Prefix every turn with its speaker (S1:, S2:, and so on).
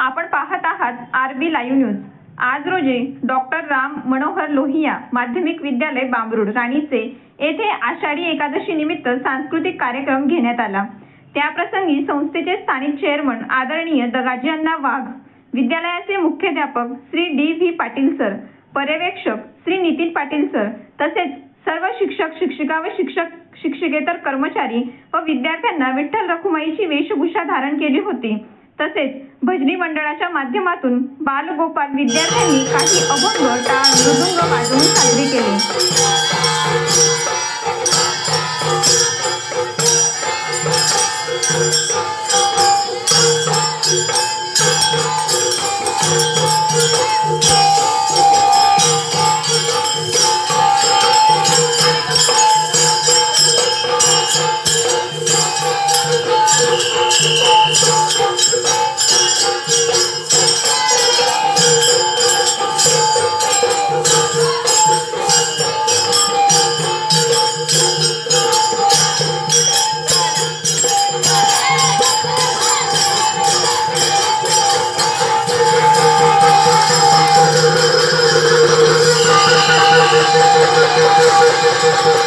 S1: आपण पाहत आहात आर बी लाईव्ह न्यूज. आज रोजी डॉक्टर राम मनोहर लोहिया माध्यमिक विद्यालय बांबरूड राणीचे येथे आषाढी एकादशी निमित्त सांस्कृतिक कार्यक्रम घेण्यात आला. त्याप्रसंगी संस्थेचे स्थानिक चेअरमन आदरणीय दगाजी अण्णा वाघ विद्यालयाचे मुख्याध्यापक Shri D V Patil sir पर्यवेक्षक श्री नितीन पाटील सर तसेच सर्व शिक्षक शिक्षिका व शिक्षक शिक्षकेतर कर्मचारी व विद्यार्थ्यांना विठ्ठल रखुमाईची वेशभूषा धारण केली होती. तसेच भजनी मंडळाच्या माध्यमातून बालगोपाल विद्यार्थ्यांनी काही अभंग टाळ मृदुंग वाजवून साजरे केले. Thank you.